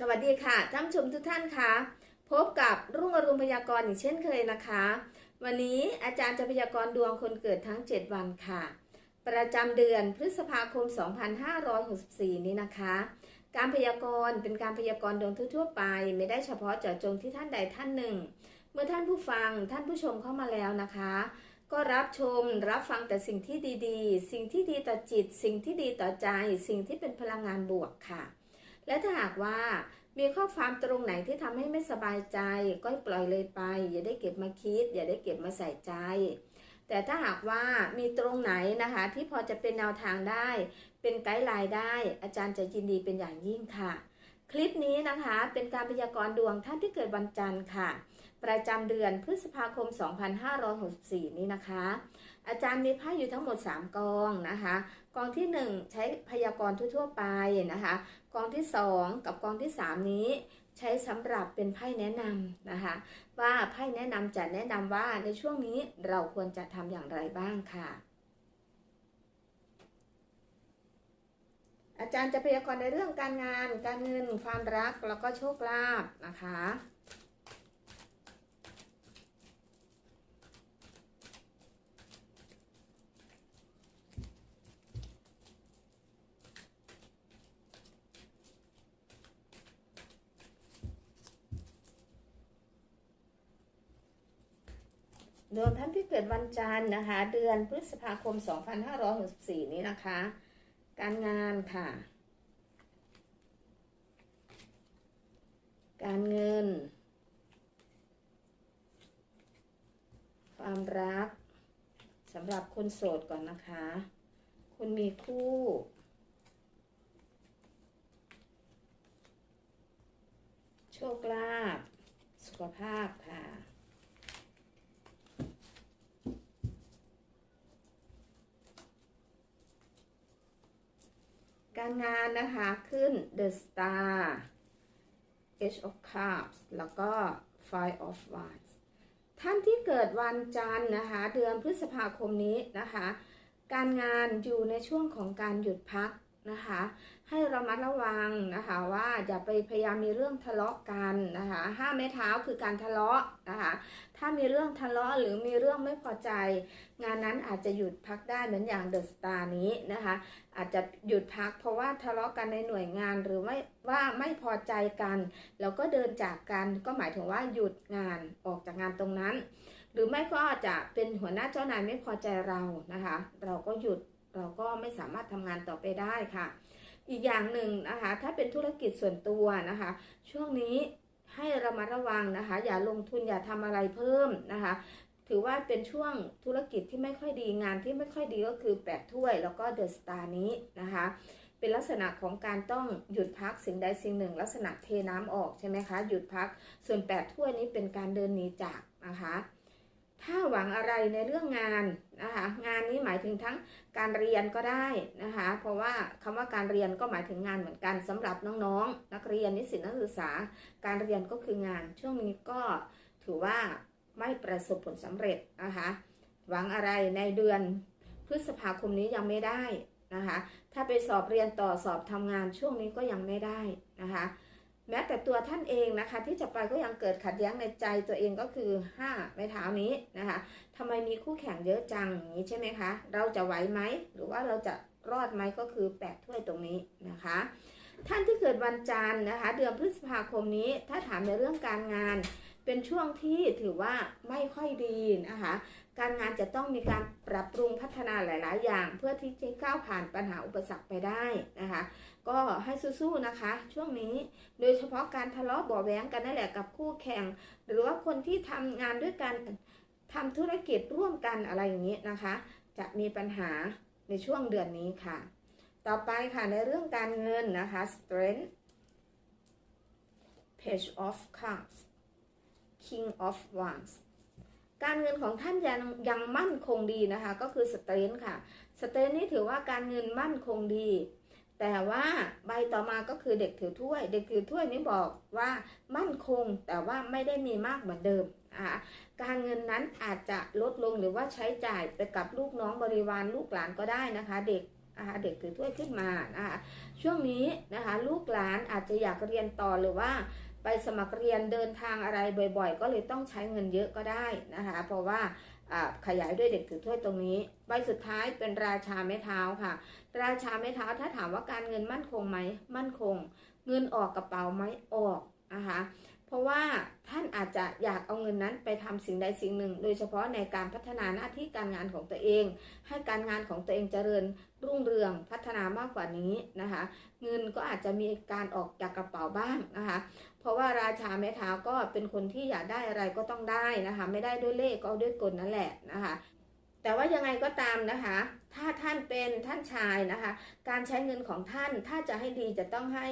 สวัสดีค่ะท่านชมทุกท่านคะพบกับรุ่งอรุณพยากรณ์อีกเช่นเคยนะคะ วันนี้อาจารย์จะพยากรณ์ดวงคนเกิดทั้ง 7 วันค่ะ ประจำเดือนพฤษภาคม 2564 นี้นะคะ การพยากรณ์เป็นการพยากรณ์ดวงทั่วๆไป ไม่ได้เฉพาะเจาะจงที่ท่านใดท่านหนึ่ง เมื่อท่านผู้ฟังท่านผู้ชมเข้ามาแล้วนะคะ ก็รับชมรับฟังแต่สิ่งที่ดีๆ สิ่งที่ดีต่อจิต สิ่งที่ดีต่อใจ สิ่งที่เป็นพลังงานบวกค่ะ และถ้าหากว่ามีข้อความตรงไหนที่ทำให้ไม่สบายใจ ก็ปล่อยเลยไป อย่าได้เก็บมาคิด อย่าได้เก็บมาใส่ใจ แต่ถ้าหากว่ามีตรงไหนนะคะ ที่พอจะเป็นแนวทางได้ เป็นไกด์ไลน์ได้ อาจารย์จะยินดีเป็นอย่างยิ่งค่ะ คลิปนี้นะคะเป็นการพยากรณ์ดวงท่านที่เกิดวันจันทร์ค่ะ ประจำเดือนพฤษภาคม 2564 นี้นะคะ อาจารย์มีไพ่อยู่ทั้งหมด 3 กองนะคะ กองที่ 1 ใช้พยากรณ์ทั่วๆไปนะคะ กองที่ 2 กับกองที่ 3 นี้ใช้สำหรับเป็นไพ่แนะนำนะคะ ว่าไพ่แนะนำจะแนะนำว่าในช่วงนี้เราควรจะทำอย่างไรบ้างค่ะอาจารย์จะพยากรณ์ในเรื่องการงาน การเงิน ความรัก แล้วก็โชคลาภนะคะ รวมท่านที่เกิดวันจันทร์นะคะ เดือนพฤษภาคม 2564 นี้นะคะ การงานค่ะ การเงิน ความรักสำหรับคนโสดก่อนนะคะ คุณมีคู่โชคลาภสุขภาพค่ะ การงานนะคะขึ้น The Star H of Cups แล้วก็ Five of Wands ท่านที่เกิดวันจันทร์นะคะ เดือนพฤษภาคมนี้นะคะ การงานอยู่ในช่วงของการหยุดพัก นะคะ ให้ระมัดระวังนะคะว่าอย่าไปพยายามมีเรื่องทะเลาะกันนะคะห้าไม้เท้าคือการทะเลาะนะคะถ้ามีเรื่องทะเลาะหรือมีเรื่องไม่พอใจ งานนั้นอาจจะหยุดพักได้เหมือนอย่างเดอะสตาร์นี้นะคะอาจจะหยุดพักเพราะว่าทะเลาะกันในหน่วยงานหรือไม่ว่าไม่พอใจกันแล้วก็เดินจากกันก็หมายถึงว่าหยุดงานออกจากงานตรงนั้น หรือไม่ก็จะเป็นหัวหน้าเจ้านายไม่พอใจเรานะคะ เราก็หยุด เราก็ไม่สามารถทำงานต่อไปได้ค่ะ อีกอย่างหนึ่งนะคะ ถ้าเป็นธุรกิจส่วนตัวนะคะ ช่วงนี้ให้ระมัดระวังนะคะ อย่าลงทุนอย่าทำอะไรเพิ่มนะคะ ถือว่าเป็นช่วงธุรกิจที่ไม่ค่อยดีงานที่ไม่ค่อยดีก็คือแปดถ้วย แล้วก็เดอะสตาร์นี้นะคะเป็นลักษณะของการต้องหยุดพักสิ่งใดสิ่งหนึ่ง ลักษณะเทน้ำออกใช่ไหมคะ หยุดพักส่วนแปดถ้วยนี้เป็นการเดินหนีจากนะคะ ถ้าหวังอะไรในเรื่องงานนะคะงานนี้หมายถึงทั้งการเรียนก็ได้นะคะ เพราะว่าคำว่าการเรียนก็หมายถึงงานเหมือนกันสำหรับน้องๆนักเรียนนิสิตนักศึกษา การเรียนก็คืองาน ช่วงนี้ก็ถือว่าไม่ประสบผลสำเร็จนะคะหวังอะไรในเดือนพฤษภาคมนี้ยังไม่ได้นะคะ ถ้าไปสอบเรียนต่อสอบทำงานช่วงนี้ก็ยังไม่ได้นะคะ แม้แต่ตัวท่านเองนะคะที่จะไปก็ยังเกิดขัดแย้งในใจตัวเองก็คือ5ไม้เท้านี้นะคะทำไมมีคู่แข่งเยอะจังอย่างนี้ใช่ไหมคะ เราจะไหวไหมหรือว่าเราจะรอดไหมก็คือแปดถ้วยตรงนี้นะคะ ท่านที่เกิดวันจันทร์นะคะ เดือนพฤษภาคมนี้ถ้าถามในเรื่องการงาน เป็นช่วงที่ถือว่าไม่ค่อยดีนะคะ การงานจะต้องมีการปรับปรุงพัฒนาหลาย ๆ อย่าง เพื่อที่จะก้าวผ่านปัญหาอุปสรรคไปได้นะคะ ก็ให้สู้ๆนะคะ ช่วงนี้โดยเฉพาะการทะเลาะเบาะแว้งกันนั่นแหละกับคู่แข่ง หรือว่าคนที่ทำงานด้วยกันทำธุรกิจร่วมกันอะไรอย่างนี้นะคะ จะมีปัญหาในช่วงเดือนนี้ค่ะ ต่อไปค่ะในเรื่องการเงินนะคะ strength page of cups king of wands การเงินของท่านยังยังมั่นคงดีนะคะ ก็คือ strength ค่ะ strength นี่ถือว่าการเงินมั่นคงดี แต่ว่าใบต่อมาก็คือเด็กถือถ้วย เด็กถือถ้วยนี่บอกว่ามั่นคงแต่ว่าไม่ได้มีมากเหมือนเดิมนะคะการเงินนั้นอาจจะลดลงหรือว่าใช้จ่ายไปกับลูกน้องบริวารลูกหลานก็ได้นะคะ เด็กนะคะเด็กถือถ้วยขึ้นมานะคะช่วงนี้นะคะลูกหลานอาจจะอยากเรียนต่อหรือว่า ไปสมัครเรียนเดินทางอะไรบ่อย ๆ ก็เลยต้องใช้เงินเยอะก็ได้นะคะ เพราะว่าขยายด้วยเด็กถือถ้วยตรงนี้ ใบสุดท้ายเป็นราชาไม้เท้าค่ะ ราชาไม้เท้าถ้าถามว่าการเงินมั่นคงไหมมั่นคง เงินออกกระเป๋าไหมออกนะคะ เพราะว่าท่านอาจจะอยากเอาเงินนั้นไปทำสิ่งใดสิ่งหนึ่ง โดยเฉพาะในการพัฒนาหน้าที่การงานของตัวเอง ให้การงานของตัวเองเจริญรุ่งเรืองพัฒนามากกว่านี้นะคะ เงินก็อาจจะมีการออกจากกระเป๋าบ้างนะคะ เพราะว่าราชาแม่เท้าก็เป็นคนที่อยากได้อะไรก็ต้องได้นะคะ ไม่ได้ด้วยเลขก็เอาด้วยกลนั่นแหละนะคะแต่ว่ายังไงก็ตามนะคะ ถ้าท่านเป็นท่านชายนะคะ การใช้เงินของท่านถ้าจะให้ดีจะต้องให้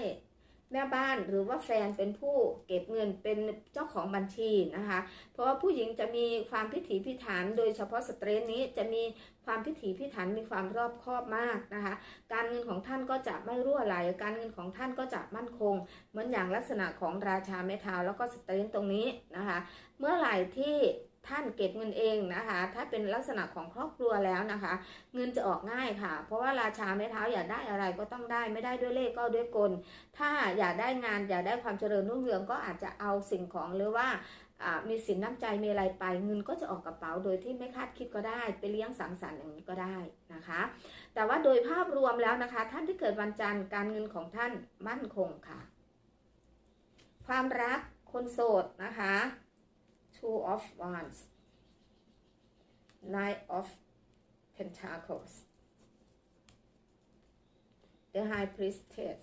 แม่บ้านหรือว่าแฟนเป็นผู้เก็บเงินเป็นเจ้าของบัญชีนะคะ เพราะว่าผู้หญิงจะมีความพิถีพิถัน โดยเฉพาะสเตรนนี้จะมีความพิถีพิถันมีความรอบคอบมากนะคะ การเงินของท่านก็จะไม่รั่วไหล การเงินของท่านก็จะมั่นคง เหมือนอย่างลักษณะของราชาเมทาวแล้วก็สเตรนตรงนี้นะคะ เมื่อไหร่ที่ ท่านเก็บเงินเองนะคะ ถ้าเป็นลักษณะของครอบครัวแล้วนะคะ เงินจะออกง่ายค่ะ เพราะว่าราชาไม้เท้าอยากได้อะไรก็ต้องได้ไม่ได้ด้วยเลขก็ด้วยกล ถ้าอยากได้งานอยากได้ความเจริญรุ่งเรืองก็อาจจะเอาสิ่งของหรือว่าอ่ามีสินน้ำใจมีอะไรไปเงินก็จะออกกระเป๋าโดยที่ไม่คาดคิดก็ได้ ไปเลี้ยงสังสรรค์อย่างนี้ก็ได้นะคะ แต่ว่าโดยภาพรวมแล้วนะคะ ท่านที่เกิดวันจันทร์การเงินของท่านมั่นคงค่ะ ความรักคนโสดนะคะ two of wands nine of pentacles the high priestess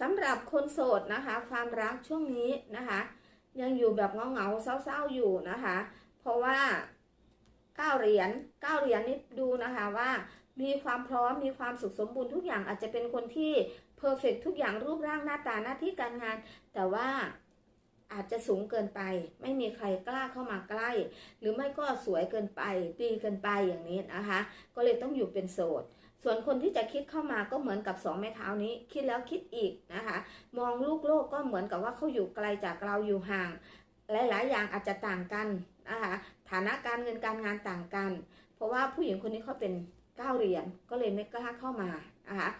สำหรับคนโสดนะคะ ความรักช่วงนี้นะคะ ยังอยู่แบบเงาๆเศร้าๆอยู่นะคะ เพราะว่าเก้าเหรียญเก้าเหรียญนี่ดูนะคะว่ามีความพร้อมมีความสุขสมบูรณ์ทุกอย่างอาจจะเป็นคนที่เพอร์เฟกทุกอย่างรูปร่างหน้าตาหน้าที่การงาน แต่ว่า อาจจะสูงเกินไป ไม่มีใครกล้าเข้ามาใกล้ หรือไม่ก็สวยเกินไป ดีเกินไปอย่างนี้นะคะ ก็เลยต้องอยู่เป็นโสด ส่วนคนที่จะคิดเข้ามาก็เหมือนกับสองแม่เท้านี้ คิดแล้วคิดอีกนะคะ มองลูกโลกก็เหมือนกับว่าเขาอยู่ไกลจากเราอยู่ห่าง หลาย ๆ อย่างอาจจะต่างกันนะคะฐานะการเงินการงานต่างกัน เพราะว่าผู้หญิงคนนี้เขาเป็นเก้าเหรียญก็เลยไม่กล้าเข้ามานะคะ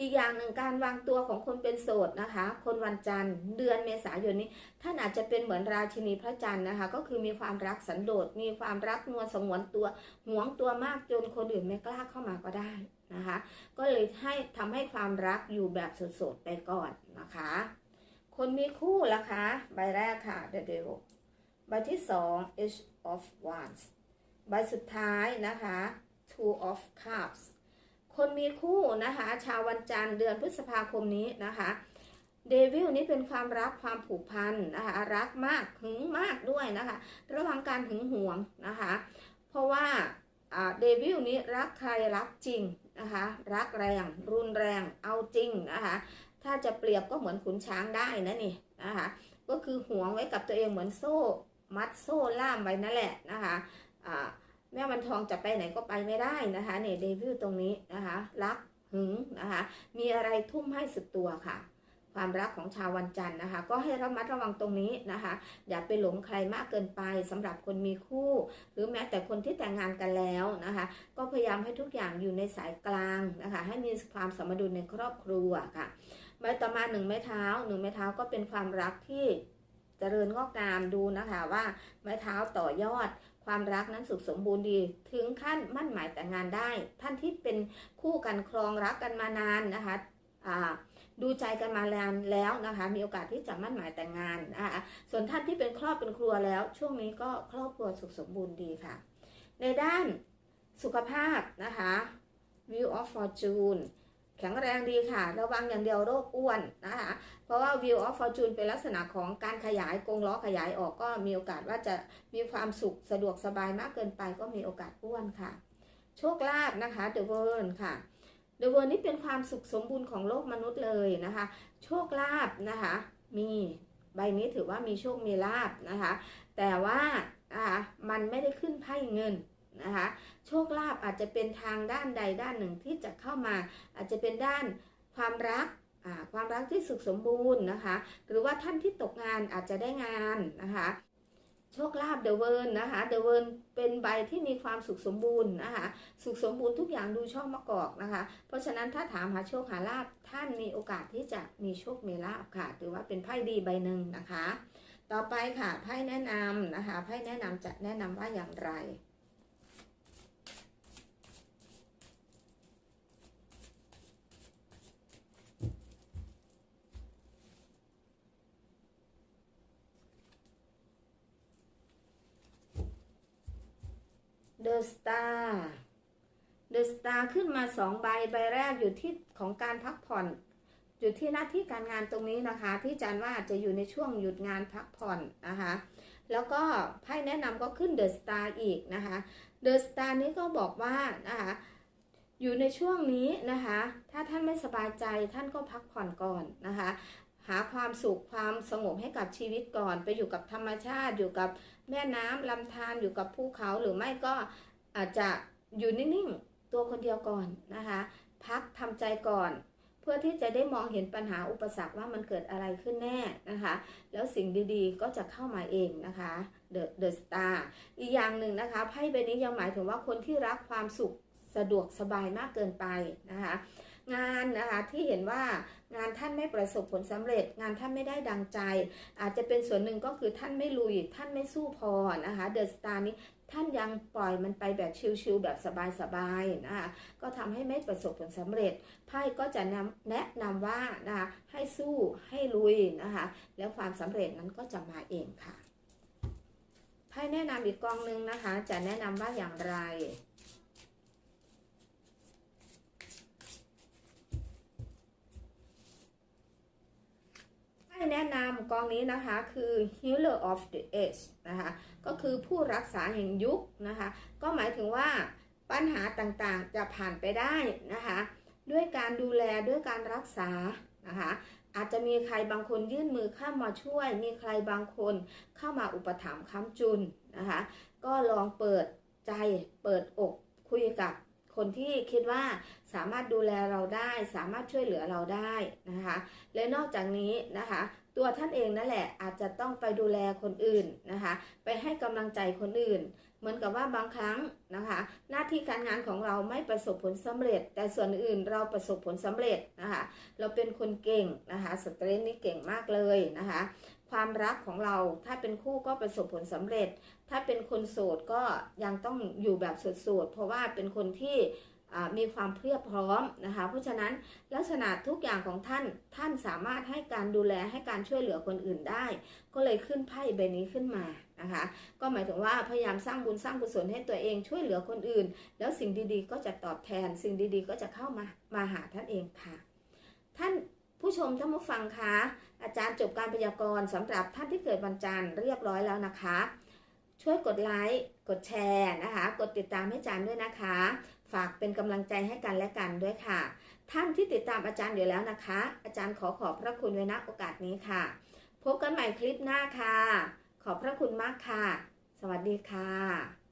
อีกอย่างหนึ่งการวางตัวของคนเป็นโสดนะคะ คนวันจันทร์เดือนเมษายนนี้ ท่านอาจจะเป็นเหมือนราชินีพระจันทร์นะคะ ก็คือมีความรักสันโดษ มีความรักนวลสงวนตัวหวงตัวมากจนคนอื่นไม่กล้าเข้ามาก็ได้นะคะ ก็เลยให้ทำให้ความรักอยู่แบบโสดๆไปก่อนนะคะ คนมีคู่ล่ะคะ ใบแรกค่ะ The Devil ใบที่สอง H of Wands ใบสุดท้ายนะคะ Two of Cups คนมีคู่นะคะ ชาววันจันทร์เดือนพฤษภาคมนี้นะคะเดวิลนี้เป็นความรักความผูกพันนะคะรักมากหึงมากด้วยนะคะ ระวังการหึงหวงนะคะ เพราะว่าเดวิลนี้รักใครรักจริงนะคะรักแรงรุนแรงเอาจริงนะคะถ้าจะเปรียบก็เหมือนขุนช้างได้นะนี่นะคะก็คือหวงไว้กับตัวเองเหมือนโซ่ มัดโซ่ล่ามไว้นั่นแหละนะคะอ่า แม่วันทองจะไปไหนก็ไปไม่ได้นะคะเนี่ยเดวิลตรงนี้นะคะ รักหึงนะคะ มีอะไรทุ่มให้สุดตัวค่ะ ความรักของชาววันจันทร์นะคะ ก็ให้ระมัดระวังตรงนี้นะคะ อย่าไปหลงใครมากเกินไปสำหรับคนมีคู่ หรือแม้แต่คนที่แต่งงานกันแล้วนะคะ ก็พยายามให้ทุกอย่างอยู่ในสายกลางนะคะ ให้มีความสมดุลในครอบครัวค่ะใบต่อมาหนึ่งไม้เท้าหนึ่งไม้เท้าก็เป็นความรักที่เจริญงอกงามดูนะคะว่าไม้เท้าต่อยอด ความรักนั้นสุขสมบูรณ์ดี ถึงขั้นมั่นหมายแต่งงานได้ ท่านที่เป็นคู่กันครองรักกันมานานนะคะดูใจกันมาแล้วแล้วนะคะ มีโอกาสที่จะมั่นหมายแต่งงานนะคะส่วนท่านที่เป็นครอบเป็นครัวแล้ว ช่วงนี้ก็ครอบครัวสุขสมบูรณ์ดีค่ะ ในด้านสุขภาพนะคะ View of Fortune แข็งแรงดีค่ะ ระวังอย่างเดียวโรคอ้วนนะคะ เพราะว่า View of Fortune เป็นลักษณะของการขยายกรงล้อขยายออกก็มีโอกาสว่าจะมีความสุขสะดวกสบายมากเกินไปก็มีโอกาสอ้วนค่ะ โชคลาภนะคะ The World ค่ะ The World นี่เป็นความสุขสมบูรณ์ของโลกมนุษย์เลยนะคะ โชคลาภนะคะ มีใบนี้ถือว่ามีโชคมีลาภนะคะ แต่ว่านะคะมันไม่ได้ขึ้นไพ่เงิน นะคะ โชคลาภอาจจะเป็นทางด้านใดด้านหนึ่งที่จะเข้ามา อาจจะเป็นด้านความรักความรักที่สุขสมบูรณ์นะคะ หรือว่าท่านที่ตกงานอาจจะได้งานนะคะโชคลาภเดอะเวิร์นนะคะเดอะเวิร์นเป็นใบที่มีความสุขสมบูรณ์นะคะสุขสมบูรณ์ทุกอย่างดูช่องมะกอกนะคะ เพราะฉะนั้นถ้าถามหาโชคหาลาภท่านมีโอกาสที่จะมีโชคมีลาภค่ะถือว่าเป็นไพ่ดีใบหนึ่งนะคะ ต่อไปค่ะไพ่แนะนำนะคะไพ่แนะนำจะแนะนำว่าอย่างไร The Star The Star ขึ้นมาสองใบใบแรกอยู่ที่ของการพักผ่อนอยู่ที่หน้าที่การงานตรงนี้นะคะ ที่จันว่าจจะอยู่ในช่วงหยุดงานพักผ่อนนะคะ แล้วก็ไพ่แนะนำก็ขึ้น The Star อีกนะคะ The Star นี้ก็บอกว่านะคะอยู่ในช่วงนี้นะคะ ถ้าท่านไม่สบายใจท่านก็พักผ่อนก่อนนะคะ หาความสุขความสงบให้กับชีวิตก่อน ไปอยู่กับธรรมชาติอยู่กับ แม่น้ำลำธารอยู่กับภูเขาหรือไม่ก็อาจจะอยู่นิ่งๆ ตัวคนเดียวก่อนนะคะ พักทำใจก่อน เพื่อที่จะได้มองเห็นปัญหาอุปสรรคว่ามันเกิดอะไรขึ้นแน่นะคะ แล้วสิ่งดีๆก็จะเข้ามาเองนะคะ The The Star อีกอย่างหนึ่งนะคะไพ่ใบนี้ยังหมายถึงว่าคนที่รักความสุขสะดวกสบายมากเกินไปนะคะ งานนะคะที่เห็นว่างานท่านไม่ประสบผลสำเร็จ งานท่านไม่ได้ดังใจ อาจจะเป็นส่วนหนึ่งก็คือท่านไม่ลุย ท่านไม่สู้พอนะคะเดอะสตาร์นี้ท่านยังปล่อยมันไปแบบชิลๆแบบสบายๆนะคะก็ทำให้ไม่ประสบผลสำเร็จไพ่ก็จะนำแนะนำว่านะคะให้สู้ให้ลุยนะคะแล้วความสำเร็จนั้นก็จะมาเองค่ะไพ่แนะนำอีกกองหนึ่งนะคะ จะแนะนำว่าอย่างไร แนะนำกองนี้นะคะคือ healer of the age นะคะก็คือผู้รักษาแห่งยุคนะคะก็หมายถึงว่าปัญหาต่างๆจะผ่านไปได้นะคะด้วยการดูแลด้วยการรักษานะคะอาจจะมีใครบางคนยื่นมือเข้ามาช่วย มีใครบางคนเข้ามาอุปถัมภ์ค้ำจุนนะคะก็ลองเปิดใจเปิดอกคุยกับ คนที่คิดว่าสามารถดูแลเราได้ สามารถช่วยเหลือเราได้นะคะ และนอกจากนี้นะคะ ตัวท่านเองนั่นแหละอาจจะต้องไปดูแลคนอื่นนะคะ ไปให้กำลังใจคนอื่น เหมือนกับว่าบางครั้งนะคะ หน้าที่การงานของเราไม่ประสบผลสำเร็จ แต่ส่วนอื่นเราประสบผลสำเร็จนะคะ เราเป็นคนเก่งนะคะสเตรนนี่เก่งมากเลยนะคะ ความรักของเราถ้าเป็นคู่ก็ประสบผลสำเร็จ ถ้าเป็นคนโสดก็ยังต้องอยู่แบบโสดๆเพราะว่าเป็นคนที่มีความเพียบพร้อมนะคะ เพราะฉะนั้นลักษณะทุกอย่างของท่านท่านสามารถให้การดูแลให้การช่วยเหลือคนอื่นได้ ก็เลยขึ้นไพ่ใบนี้ขึ้นมานะคะ ก็หมายถึงว่าพยายามสร้างบุญสร้างกุศลให้ตัวเองช่วยเหลือคนอื่น แล้วสิ่งดีๆก็จะตอบแทน สิ่งดีๆ ก็จะเข้ามามาหาท่านเองค่ะ ท่านผู้ชมท่านผู้ฟังคะ อาจารย์จบการพยากรณ์สำหรับท่านที่เกิดวันจันทร์เรียบร้อยแล้วนะคะ ช่วยกดไลค์กดแชร์นะคะ กดติดตามให้อาจารย์ด้วยนะคะ ฝากเป็นกำลังใจให้กันและกันด้วยค่ะ ท่านที่ติดตามอาจารย์อยู่แล้วนะคะ อาจารย์ขอขอบพระคุณไว้ณโอกาสนี้ค่ะ พบกันใหม่คลิปหน้าค่ะ ขอบพระคุณมากค่ะ สวัสดีค่ะ